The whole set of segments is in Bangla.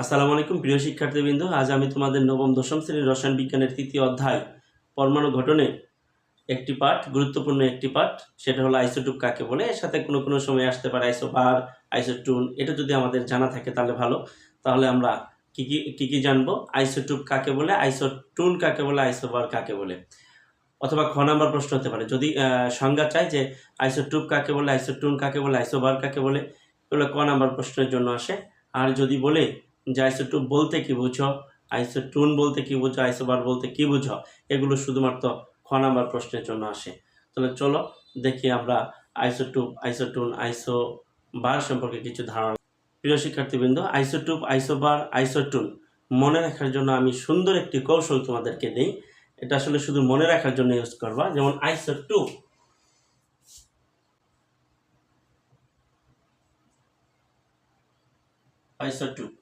আসসালামু আলাইকুম, প্রিয় শিক্ষার্থীবৃন্দ। আজ আমি তোমাদের নবম, দশম শ্রেণির রসায়ন বিজ্ঞানের তৃতীয় অধ্যায়, পরমাণু ঘটনে একটি পাঠ, গুরুত্বপূর্ণ একটি পাঠ। সেটা হলো আইসোটুপ কাকে বলে? এর সাথে কোনো কোনো সময় আসতে পারে আইসোবার, আইসোটুন। এটা যদি আমাদের জানা থাকে তাহলে ভালো। তাহলে আমরা কী কী কী কি জানব? আইসোটুপ কাকে বলে? আইসোটুন কাকে বলে? আইসোবার কাকে বলে? অথবা খ নাম্বার প্রশ্ন হতে পারে। যদি সংজ্ঞা চাই যে আইসোটুপ কাকে বলে, আইসোটুন কাকে বলে, আইসোবার কাকে বলে, এগুলো ক নাম্বার প্রশ্নের জন্য আসে। আর যদি বলে যে আইসোটুপ বলতে কি বুঝো, আইসোটুন বলতে কি বুঝো, আইসোবার বলতে কি বুঝো, এগুলো শুধুমাত্র খ নাম্বার প্রশ্নের জন্য আসে। তাহলে চলো দেখি আমরা আইসোটুপ আইসো বার সম্পর্কে কিছু ধারণা প্রিয় শিক্ষার্থীবৃন্দ, আইসোটুপ, আইসোবার, আইসোটুন মনে রাখার জন্য আমি সুন্দর একটি কৌশল তোমাদেরকে দিই। এটা আসলে শুধু মনে রাখার জন্য ইউজ করবা, যেমন আইসোটুপ। আইসোটুপ।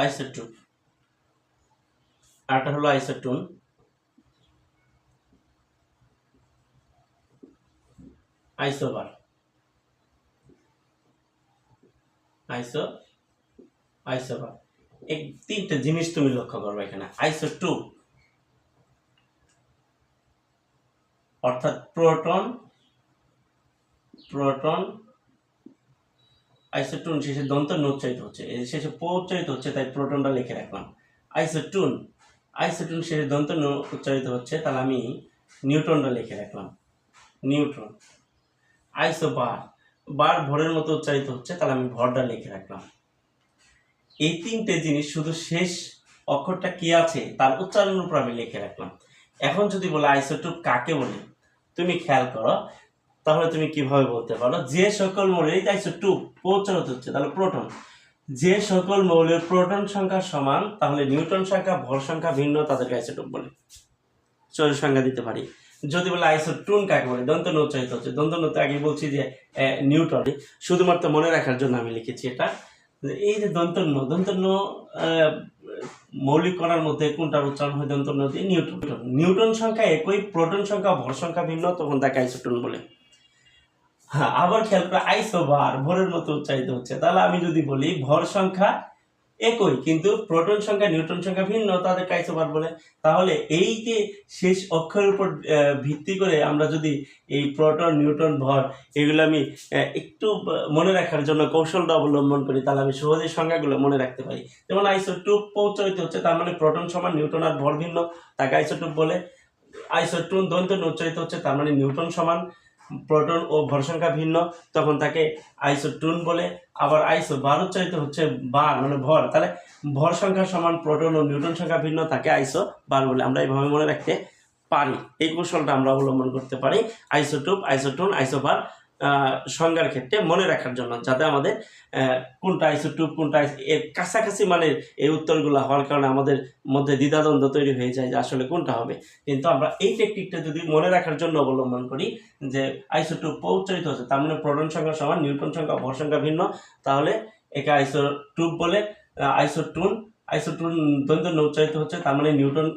আইসোটুপ। আরটা হলো আইসোটুন। আইসোবার। আইসো, আইসোবার। এই তিনটা জিনিস তুমি লক্ষ্য করবে এখানে। আইসোটুপ। অর্থাৎ প্রোটন প্রোটন আইসোটুন শেষে দন্ত ন উচ্চারিত হচ্ছে শেষে প উচ্চারিত হচ্ছে, তাই প্রোটনটা লিখে রাখলাম। আইসোটুন আইসোটুন শেষে দন্ত ন উচ্চারিত হচ্ছে, তাহলে আমি নিউটনটা লিখে রাখলাম। নিউট্রন। আইসো বার বার ভরের মতো উচ্চারিত হচ্ছে, তাহলে আমি ভরটা লিখে রাখলাম। এই তিনটে জিনিস শুধু শেষ অক্ষরটা কি আছে, তার উচ্চারণের উপর আমি লিখে রাখলাম। এখন যদি বলে আইসোটুপ কাকে বলে, তুমি খেয়াল করো তাহলে তুমি কীভাবে বলতে পারো? যে সকল মৌলের, এই আইসোটুপ পৌঁছানো হচ্ছে, তাহলে প্রোটন। যে সকল মৌলের প্রোটন সংখ্যা সমান, তাহলে নিউটন সংখ্যা, ভর সংখ্যা ভিন্ন, তাদেরকে আইসোটুপ বলে। চল সংখ্যা দিতে পারি। যদি বলে আইসোটুন কাকে বলে? দন্ত উচ্চারিত হচ্ছে। দন্ত নতে আগে বলছি যে নিউটন শুধুমাত্র মনে রাখার জন্য আমি লিখেছি এটা। এই যে দন্তন্য দন্তন্য মৌলিক কণার মধ্যে কোনটার উচ্চারণ হয়? দন্তন্য দিয়ে নিউটন নিউটন সংখ্যা একই, প্রোটন সংখ্যা, ভর সংখ্যা ভিন্ন, তখন তাকে আইসোটন বলে। আবার খেয়াল করে আইসোবার ভরের মতো উচ্চারিত হচ্ছে। তাহলে আমি যদি বলি, ভর সংখ্যা একই, কিন্তু প্রোটন সংখ্যা নিউটন সংখ্যা ভিন্ন, তাদেরকে আইসোবার বলে। তাহলে এই যে শেষ অক্ষরের উপর ভিত্তি করে আমরা যদি এই প্রোটন নিউটন ভর, এগুলো আমি একটু মনে রাখার জন্য কৌশলটা অবলম্বন করি, তাহলে আমি সহজেই সংখ্যাগুলো মনে রাখতে পারি। যেমন আইসোটুপ পৌঁছাইতে হচ্ছে, তার মানে প্রোটন সমান নিউটন আর ভর ভিন্ন, তাকে আইসোটুপ বলে। আইসোটুন দন্ত উচ্চারিত হচ্ছে, তার মানে নিউটন সমান। প্রোটন ও ভর সংখ্যা ভিন্ন, তখন তাকে আইসোটুন বলে। আবার আইসো বার উচ্চারিত হচ্ছে বার মানে ভর। তাহলে ভর সংখ্যা সমান প্রোটন ও নিউটন সংখ্যা ভিন্ন, তাকে আইসো বার বলে। আমরা এইভাবে মনে রাখতে পারি। এই কৌশলটা আমরা অবলম্বন করতে পারি। আইসোটুপ আইসোটুন আইসোবার সংজ্ঞার ক্ষেত্রে মনে রাখার জন্য, যাতে আমাদের কোনটা আইসোটুপ কোনটা এর কাছাকাছি মানে এই উত্তরগুলো হওয়ার কারণে আমাদের মধ্যে দ্বিধাদ্বন্দ্ব তৈরি হয়ে যায় যে আসলে কোনটা হবে। কিন্তু আমরা এই টেকনিকটা যদি মনে রাখার জন্য অবলম্বন করি, যে আইসোটুপ পৌঁছারিত হচ্ছে, তার মানে প্রোটন সংখ্যা সমান নিউটন সংখ্যা, ভর সংখ্যা ভিন্ন, তাহলে একে আইসোটুপ বলে আইসোটুন আইসোটুন দ্বন্দ্ব উচ্চারিত হচ্ছে, তার মানে নিউটন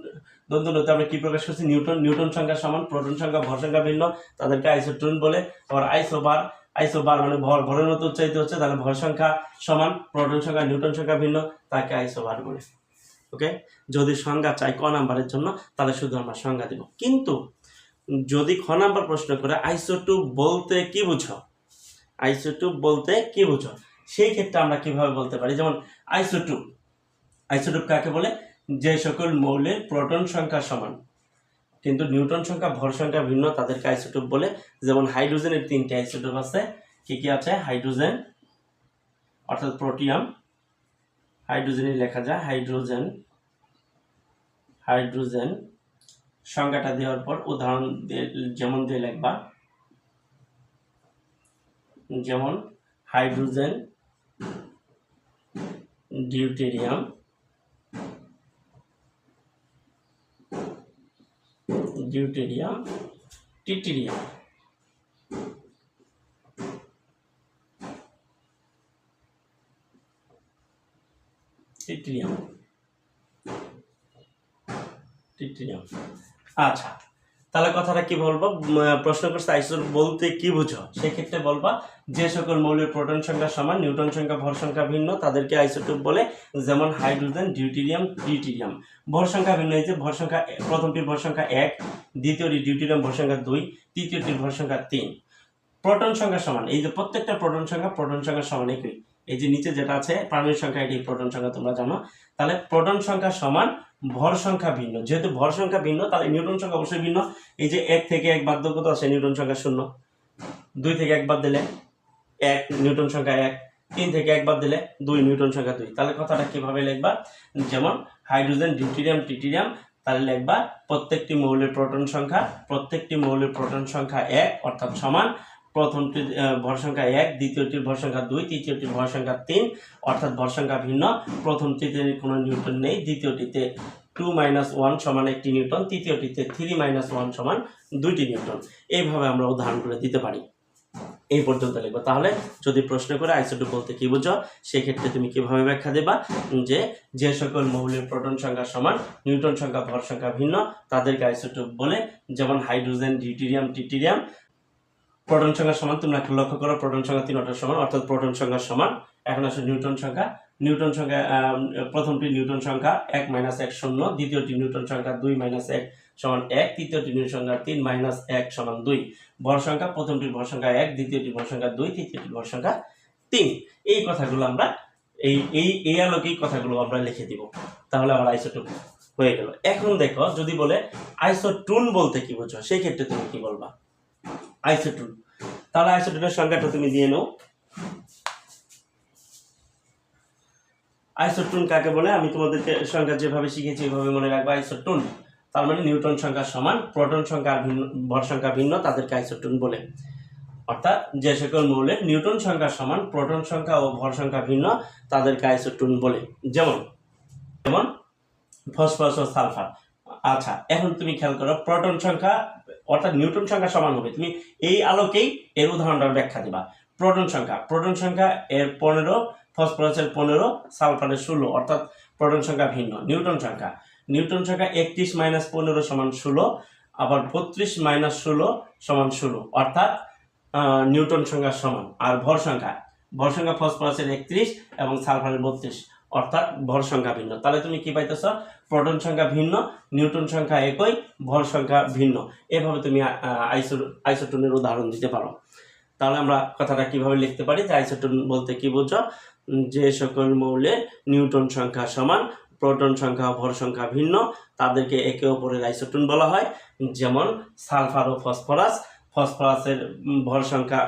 দ্বন্দ্ব নতে আমরা কি প্রকাশ করছি? নিউটন নিউটন সংখ্যা সমান, প্রোটন সংখ্যা, ভর সংখ্যা ভিন্ন। তাদেরকে আইসোটুন বলে। আবার আইসোবার আইসোবার মানে ভর, ভরের মতো উচ্চারিত হচ্ছে। তাহলে ভর সংখ্যা সমান, প্রোটন সংখ্যা, নিউটন সংখ্যা ভিন্ন। তাকে আইসোবার বলে। ওকে? যদি সংজ্ঞা চাই ক নাম্বারের জন্য, তাহলে শুধু আমরা সংজ্ঞা দিব। কিন্তু যদি খ নাম্বার প্রশ্ন করে, আইসোটুপ বলতে কি বুঝো? আইসোটুপ বলতে কি বুঝো? সেই ক্ষেত্রে আমরা কীভাবে বলতে পারি? যেমন আইসোটুপ। আইসোটুপ কাকে বলে? যে সকল মৌলের প্রোটন সংখ্যা সমান, কিন্তু নিউটন সংখ্যা, ভর সংখ্যা ভিন্ন, তাদেরকে আইসোটুপ বলে। যেমন হাইড্রোজেনের তিনটে আইসোটুপ আছে, কি কি আছে? হাইড্রোজেন, অর্থাৎ প্রোটিয়াম। হাইড্রোজেনই লেখা যায়, হাইড্রোজেন হাইড্রোজেন। সংখ্যাটা দেওয়ার পর উদাহরণ দিয়ে, যেমন দিয়ে লিখবা। যেমন hydrogen, deuterium. Deuterium tritium tritium tritium আচ্ছা। তাহলে কথাটা কি বলব? প্রশ্ন করছে আইসোটোপ বলতে কি বুঝো? সেক্ষেত্রে বলবা, যে সকল মৌলের প্রোটন সংখ্যা সমান নিউটন সংখ্যা, ভর সংখ্যা ভিন্ন, তাদেরকে আইসোটোপ বলে যেমন হাইড্রোজেন, ডিউটেরিয়াম ট্রিটিরিয়াম ভর সংখ্যা ভিন্ন হয়েছে, ভর সংখ্যা প্রথমটির ভর সংখ্যা এক দ্বিতীয়টি ডিউটেরিয়াম ভর সংখ্যা দুই তৃতীয়টির ভর সংখ্যা তিন। প্রোটন সংখ্যা সমান, এই যে প্রত্যেকটা প্রোটন সংখ্যা প্রোটন সংখ্যা সমান একই। এই যে নিচে যেটা আছে, প্রাণীর সংখ্যা এটি প্রোটন সংখ্যা, তোমরা জানো। তাহলে প্রোটন সংখ্যা সমান ভর সংখ্যা ভিন্ন। যেহেতু ভর সংখ্যা ভিন্ন, তাহলে নিউটন সংখ্যা অবশ্যই ভিন্ন। এই যে এক থেকে এক বাদ কত আছে নিউটন সংখ্যা শূন্য। দুই থেকে এক বাদ দিলে এক নিউটন সংখ্যা এক। তিন থেকে এক বাদ দিলে দুই নিউটন সংখ্যা দুই। তাহলে কথাটা কীভাবে লিখবা? যেমন হাইড্রোজেন, ডিউটেরিয়াম, ট্রিটিরিয়াম, তাহলে লিখবা প্রত্যেকটি মৌলের প্রোটন সংখ্যা, প্রত্যেকটি মৌলের প্রোটন সংখ্যা এক, অর্থাৎ সমান প্রথমটির আহ, ভর সংখ্যা এক দ্বিতীয়টির ভর সংখ্যা দুই তৃতীয়টির ভর সংখ্যা তিন অর্থাৎ ভর সংখ্যা ভিন্ন। প্রথমটিতে কোনো নিউটন নেই দ্বিতীয়টিতে টু মাইনাস ওয়ান সমান একটি নিউটন তৃতীয়টিতে থ্রি মাইনাস ওয়ান সমান দুইটি নিউটন। এইভাবে আমরা উদাহরণ করে দিতে পারি। এই পর্যন্ত লিখব। তাহলে যদি প্রশ্ন করে আইসোটোপ বলতে কি বুঝো সেক্ষেত্রে তুমি কীভাবে ব্যাখ্যা দেবা? যে যে সকল মৌলের প্রোটন সংখ্যা সমান নিউটন সংখ্যা ভর সংখ্যা ভিন্ন তাদেরকে আইসোটোপ বলে যেমন হাইড্রোজেন ডিউটেরিয়াম টিটিরিয়াম প্রোটন সংখ্যা সমান তোমরা লক্ষ্য করো, প্রোটন সংখ্যা তিনটার সমান, অর্থাৎ প্রোটন সংখ্যা সমান। এখন আসলে নিউটন সংখ্যা। নিউটন সংখ্যা প্রথমটি নিউটন সংখ্যা এক মাইনাস এক শূন্য, দ্বিতীয়টি নিউটন সংখ্যা দুই মাইনাস এক সমান এক, তৃতীয়টি নিউটন সংখ্যা তিন মাইনাস এক সমান দুই। ভর সংখ্যা, প্রথমটির ভর সংখ্যা এক দ্বিতীয়টি ভর সংখ্যা দুই তৃতীয়টি ভর সংখ্যা তিন। এই কথাগুলো আমরা, এই এই এই আলোকেই কথাগুলো আমরা লিখে দিব। তাহলে আমার আইসোটোপ হয়ে গেল। এখন দেখো, যদি বলে আইসোটুন বলতে কি বুঝো, সেই ক্ষেত্রে তুমি কি বলবা? আইসোটুন। তাহলে আইসোটুনের সংজ্ঞাটা তুমি দিয়ে নাও। আইসোটুন কাকে বলে? আমি তোমাদেরকে সংখ্যা যেভাবে শিখেছি, এভাবে মনে রাখব। আইসোটুন, তার মানে নিউটন সংখ্যা সমান, প্রোটন সংখ্যা ভিন্ন ভর সংখ্যা ভিন্ন, তাদেরকে আইসোটুন বলে। অর্থাৎ যে সকল মৌলের নিউটন সংখ্যা সমান, প্রোটন সংখ্যা ও ভর সংখ্যা ভিন্ন, তাদেরকে আইসোটুন বলে। যেমন যেমন, ফসফরাস ও সালফার। আচ্ছা এখন তুমি খেয়াল করো, প্রোটন সংখ্যা অর্থাৎ নিউটন সংখ্যা সমান হবে। তুমি এই আলোকেই এর উদাহরণটার ব্যাখ্যা দিবা। প্রোটন সংখ্যা প্রোটন সংখ্যা এর পনেরো ফসফরাসের পনেরো সালফারের ষোলো, অর্থাৎ প্রোটন সংখ্যা ভিন্ন। নিউটন সংখ্যা নিউটন সংখ্যা একত্রিশ মাইনাস পনেরো সমান ষোলো, আবার বত্রিশ মাইনাস ষোলো সমান ষোলো, অর্থাৎ নিউটন সংখ্যা সমান। আর ভর সংখ্যা ভর সংখ্যা ফসফরাসের একত্রিশ এবং সালফারের বত্রিশ। অর্থাৎ ভর সংখ্যা ভিন্ন। তাহলে তুমি কি পাইতেছ? প্রোটন সংখ্যা ভিন্ন নিউটন সংখ্যা একই, ভর সংখ্যা ভিন্ন। এভাবে তুমি আইসো, আইসোটনের উদাহরণ দিতে পারো। তাহলে আমরা কথাটা কীভাবে লিখতে পারি? যে আইসোটন বলতে কি বুঝো? যে সকল মৌলের নিউটন সংখ্যা সমান, প্রোটন সংখ্যা ভর সংখ্যা ভিন্ন, তাদেরকে একে অপরের আইসোটন বলা হয়। যেমন সালফার ও ফসফরাস, ফসফরাসের ভর সংখ্যা,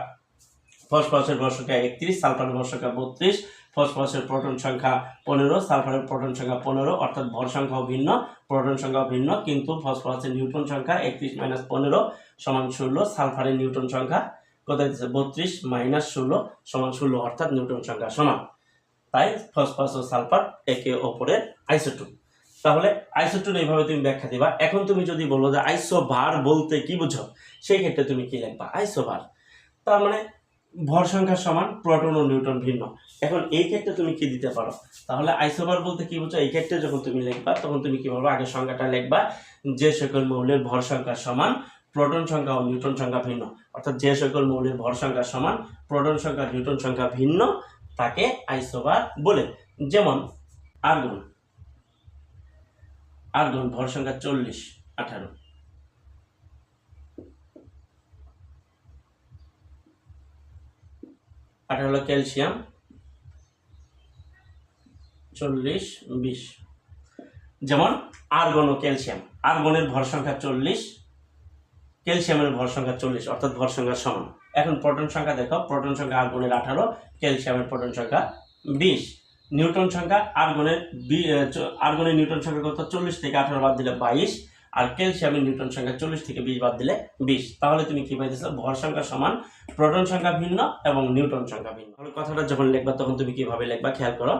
ফসফরাসের ভর সংখ্যা একত্রিশ, সালফারের ভর সংখ্যা বত্রিশ ফসফরাসের প্রোটন সংখ্যা পনেরো সালফারের প্রোটন সংখ্যা পনেরো, অর্থাৎ ভর সংখ্যাও ভিন্ন প্রোটন সংখ্যাও ভিন্ন, কিন্তু ফসফরাসের নিউটন সংখ্যা একত্রিশ মাইনাস পনেরো সমান ষোলো সালফারের নিউটন সংখ্যা কত বত্রিশ মাইনাস ষোলো সমান ষোলো, অর্থাৎ নিউটন সংখ্যা সমান। তাই ফসফরাস ও সালফার একে অপরের আইসোটোপ তাহলে আইসোটোন এইভাবে তুমি ব্যাখ্যা দিবা। এখন তুমি যদি বলো যে আইসোভার বলতে কি বুঝো, সেই ক্ষেত্রে তুমি কি লিখবা? আইসোভার তার মানে ভর সংখ্যা সমান প্রোটন ও নিউটন ভিন্ন। এখন এই ক্ষেত্রে তুমি কি দিতে পারো? তাহলে আইসোভার বলতে কি বুঝো এই ক্ষেত্রে যখন তুমি লিখবা, তখন তুমি কি বলব? আগে সংখ্যাটা লিখবা, যে সকল মৌলের ভর সংখ্যা সমান প্রোটন সংখ্যা ও নিউটন সংখ্যা ভিন্ন। অর্থাৎ যে সকল মৌলের ভর সংখ্যা সমান প্রোটন সংখ্যা নিউটন সংখ্যা ভিন্ন তাকে আইসোভার বলে। যেমন, আর্গন। আর্গন ভর সংখ্যা চল্লিশ, আঠারো। আঠারো হলো ক্যালসিয়াম, চল্লিশ, বিশ। যেমন আর্গন ও ক্যালসিয়াম, আর্গনের ভর সংখ্যা চল্লিশ, ক্যালসিয়ামের ভর সংখ্যা চল্লিশ, অর্থাৎ ভর সংখ্যা সমান। এখন প্রোটন সংখ্যা দেখো, প্রোটন সংখ্যা আর্গনের আঠারো, ক্যালসিয়ামের প্রোটন সংখ্যা বিশ। নিউটন সংখ্যা আর্গনের আর্গনের নিউটন সংখ্যা কত? চল্লিশ থেকে আঠারো বাদ দিলে বাইশ। আর ক্যালসিয়ামের নিউটন সংখ্যা চল্লিশ থেকে বিশ বাদ দিলে বিশ। তাহলে তুমি কি পাইতেছো? ভর সংখ্যা সমান, প্রোটন সংখ্যা ভিন্ন এবং নিউটন সংখ্যা ভিন্ন। তাহলে কথাটা যখন লিখবা, তখন তুমি কীভাবে লিখবা খেয়াল করো।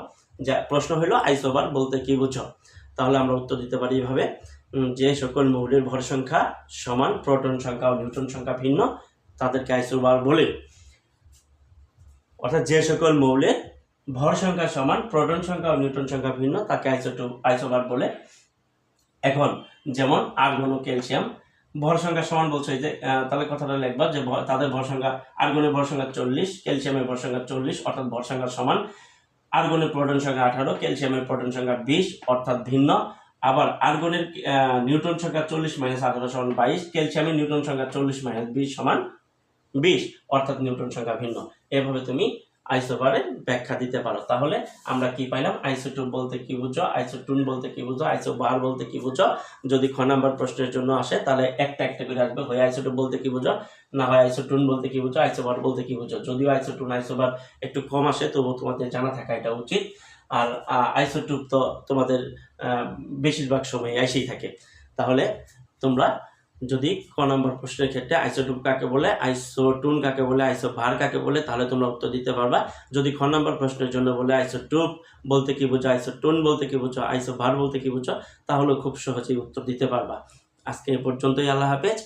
যে প্রশ্ন হলো আইসোবার বলতে কি বুঝো তাহলে আমরা উত্তর দিতে পারি এভাবে যে সকল মৌলের ভর সংখ্যা সমান, প্রোটন সংখ্যা ও নিউটন সংখ্যা ভিন্ন, তাদেরকে আইসোবার বলে। অর্থাৎ যে সকল মৌলের ভর সংখ্যা সমান, প্রোটন সংখ্যা ও নিউটন সংখ্যা ভিন্ন, তাকে আইসোটো আইসোবার বলে। এখন যেমন আর্গন ও ক্যালসিয়াম, ভর সংখ্যা সমান বলছে যে তাহলে কথাটা লিখবা যে তাদের ভর সংখ্যা আর্গনের ভর সংখ্যা চল্লিশ, ক্যালসিয়ামের ভর সংখ্যা চল্লিশ, অর্থাৎ ভর সংখ্যা সমান। আর্গনের প্রোটন সংখ্যা আঠারো, ক্যালসিয়ামের প্রোটন সংখ্যা বিশ, অর্থাৎ ভিন্ন। আবার আর্গনের নিউটন সংখ্যা চল্লিশ মাইনাস আঠারো সমান বাইশ ক্যালসিয়ামের নিউটন সংখ্যা চল্লিশ মাইনাস বিশ সমান বিশ, অর্থাৎ নিউটন সংখ্যা ভিন্ন। এভাবে তুমি আইসোবারের ব্যাখ্যা দিতে পারো। তাহলে আমরা কি পাইলাম? আইসোটোপ বলতে কি বুঝো? আইসোটুন বলতে কি বুঝো? আইসোবার বলতে কি বুঝো? যদি খ নাম্বার প্রশ্নের জন্য আসে, তাহলে একটা একটা করে আসবে। হয় আইসোটোপ বলতে কি বুঝো? না হয় আইসোটুন বলতে কি বুঝো? আইসোবার বলতে কি বুঝো? যদিও আইসোটুন, আইসোবার একটু কম আসে, তবুও তোমাদের জানা থাকা এটা উচিত। আর আইসোটুপ তো তোমাদের বেশিরভাগ সময় এসেই থাকে। তাহলে তোমরা যদি ক নম্বর প্রশ্নের ক্ষেত্রে আইসোটুপ কাকে বলে? আইসোটুন কাকে বলে? আইসো ভার কাকে বলে? তাহলে তোমরা উত্তর দিতে পারবা। যদি খ নম্বর প্রশ্নের জন্য বলে আইসোটুপ বলতে কি বুঝো? আইসোটুন বলতে কি বুঝো? আইসো ভার বলতে কি বুঝো? তাহলে খুব সহজেই উত্তর দিতে পারবা। আজকে এ পর্যন্তই। আল্লাহ হাফেজ।